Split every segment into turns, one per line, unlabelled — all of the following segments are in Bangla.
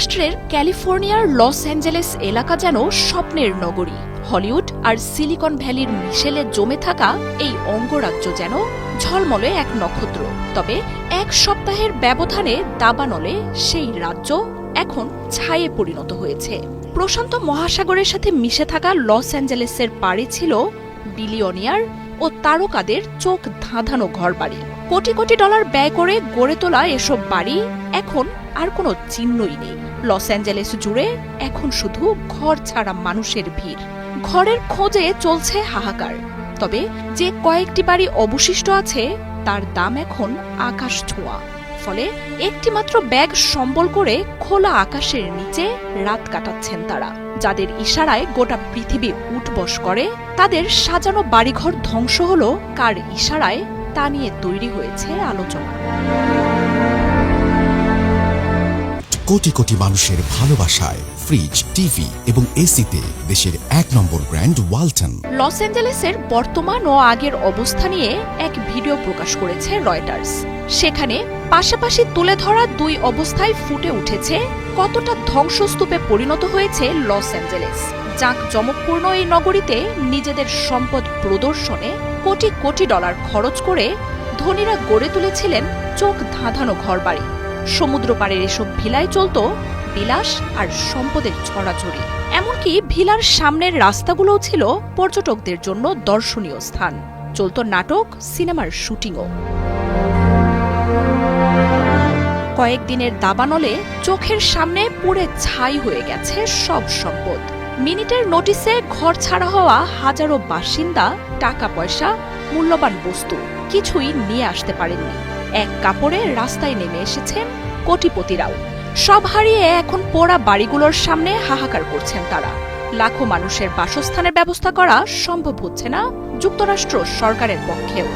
যুক্তরাষ্ট্রের ক্যালিফোর্নিয়ার লস অ্যাঞ্জেলেস এলাকা যেন স্বপ্নের নগরী। হলিউড আর সিলিকন ভ্যালির মিশেলে জমে থাকা এই অঙ্গরাজ্য যেন ঝলমলে এক নক্ষত্র। তবে এক সপ্তাহের ব্যবধানে দাবানলে সেই রাজ্য এখন ছায়ে পরিণত হয়েছে। প্রশান্ত মহাসাগরের সাথে মিশে থাকা লস অ্যাঞ্জেলেসের পাড়ে ছিল বিলিয়নিয়ার ও তারকাদের চোখ ধাঁধানো ঘরবাড়ি। কোটি কোটি ডলার ব্যয় করে গড়ে তোলা এসব বাড়ি এখন আর কোনো চিহ্নই নেই। লস অ্যাঞ্জেলেস জুড়ে এখন শুধু ঘর ছাড়া মানুষের ভিড়। ঘরের খোঁজে চলছে হাহাকার। তবে যে কয়েকটি বাড়ি অবশিষ্ট আছে, তার দাম এখন আকাশ ছোঁয়া। ফলে একটিমাত্র ব্যাগ সম্বল করে খোলা আকাশের নিচে রাত কাটাচ্ছেন তারা। যাদের ইশারায় গোটা পৃথিবী উঠবস করে, তাদের সাজানো বাড়িঘর ধ্বংস হলো কার ইশারায় তা নিয়ে তৈরি হয়েছে আলোচনা।
কোটি কোটি মানুষের ভালোবাসায় ফ্রিজ, টিভি এবং এসিতে দেশের এক নম্বর ব্র্যান্ড ওয়ালটন।
লস অ্যাঞ্জেলেসের বর্তমান ও আগের অবস্থা নিয়ে এক ভিডিও প্রকাশ করেছে রয়টার্স। সেখানে পাশাপাশি তুলে ধরা দুই অবস্থায় ফুটে উঠেছে কতটা ধ্বংসস্তূপে পরিণত হয়েছে লস অ্যাঞ্জেলেস। জাঁক জমকপূর্ণ এই নগরীতে নিজেদের সম্পদ প্রদর্শনে কোটি কোটি ডলার খরচ করে ধনীরা গড়ে তুলেছিলেন চোখ ধাঁধানো ঘরবাড়ি। সমুদ্র পাড়ের এসব ভিলায় চলত বিলাস আর সম্পদের ছড়াছড়ি। এমনকি ভিলার সামনের রাস্তাগুলোও ছিল পর্যটকদের জন্য দর্শনীয় স্থান। চলত নাটক, সিনেমার শুটিংও। কয়েকদিনের দাবানলে চোখের সামনে পুড়ে ছাই হয়ে গেছে সব সম্পদ। মিনিটের নোটিসে ঘর ছাড়া হওয়া হাজারো বাসিন্দা, টাকা পয়সা, মূল্যবান বস্তু কিছুই নিয়ে আসতে পারেননি। এক কাপড়ে রাস্তায় নেমে এসেছেন কোটিপতিরাও। সব হারিয়ে এখন পোড়া বাড়িগুলোর সামনে হাহাকার করছেন তারা। লাখো মানুষের বাসস্থানের ব্যবস্থা করা সম্ভব হচ্ছে না যুক্তরাষ্ট্র সরকারের পক্ষেও।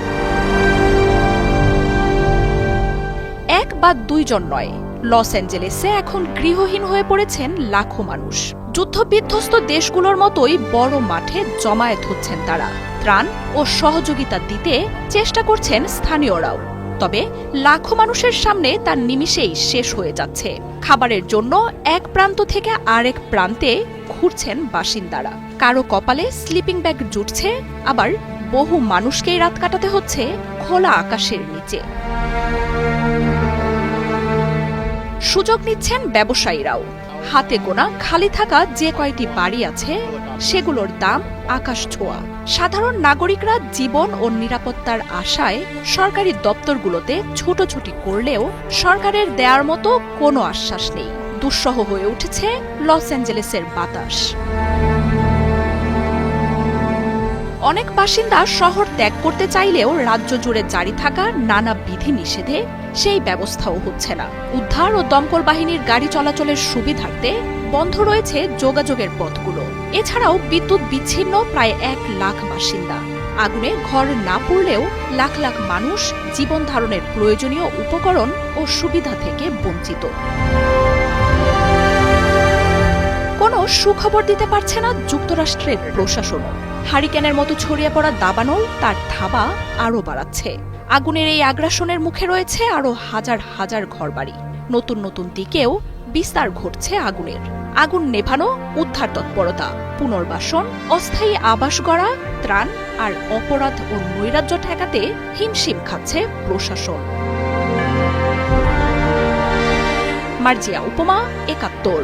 এক বা দুইজন নয়, লস অ্যাঞ্জেলেসে এখন গৃহহীন হয়ে পড়েছেন লাখো মানুষ। যুদ্ধবিধ্বস্ত দেশগুলোর মতোই বড় মাঠে জমায়েত হচ্ছেন তারা। ত্রাণ ও সহযোগিতা দিতে চেষ্টা করছেন স্থানীয়রাও। তবে লাখো মানুষের সামনে তার নিমিষেই শেষ হয়ে যাচ্ছে। খাবারের জন্য এক প্রান্ত থেকে আরেক প্রান্তে ঘুরছেন বাসিন্দারা। কারও কপালে স্লিপিং ব্যাগ জুটছে, আবার বহু মানুষকেই রাত কাটাতে হচ্ছে খোলা আকাশের নিচে। সুযোগ নিচ্ছেন ব্যবসায়ীরাও। হাতে গোনা, খালি থাকা যে কয়টি বাড়ি আছে, সেগুলোর দাম আকাশ ছোঁয়া। সাধারণ নাগরিকরা জীবন ও নিরাপত্তার আশায় সরকারি দপ্তরগুলোতে ছুটোছুটি করলেও সরকারের দেয়ার মতো কোনো আশ্বাস নেই। দুঃসহ হয়ে উঠেছে লস অ্যাঞ্জেলেসের বাতাস। অনেক বাসিন্দা শহর ত্যাগ করতে চাইলেও রাজ্য জুড়ে জারি থাকা নানা বিধি নিষেধে সেই ব্যবস্থাও হচ্ছে না। উদ্ধার ও দমকল বাহিনীর গাড়ি চলাচলের সুবিধার্থে বন্ধ রয়েছে যোগাযোগের পথগুলো। এছাড়াও বিদ্যুৎ বিচ্ছিন্ন প্রায় এক লাখ বাসিন্দা। আগুনে ঘর না পড়লেও লাখ লাখ মানুষ জীবন ধারণের প্রয়োজনীয় উপকরণ ও সুবিধা থেকে বঞ্চিত। কোনো সুখবর দিতে পারছে না যুক্তরাষ্ট্রের প্রশাসনও হারিকেনের মতো ছড়িয়ে পড়া দাবানল তার থাবা আরও বাড়াচ্ছে। আগুনের এই আগ্রাসনের মুখে রয়েছে আরও হাজার হাজার ঘরবাড়ি। নতুন নতুন দিকেও বিস্তার ঘটছে আগুনের। আগুন নেভানো, উদ্ধার তৎপরতা, পুনর্বাসন, অস্থায়ী আবাস গড়া, ত্রাণ আর অপরাধ ও নৈরাজ্য ঠেকাতে হিমশিম খাচ্ছে প্রশাসন। মার্জিয়া উপমা একাত্তর।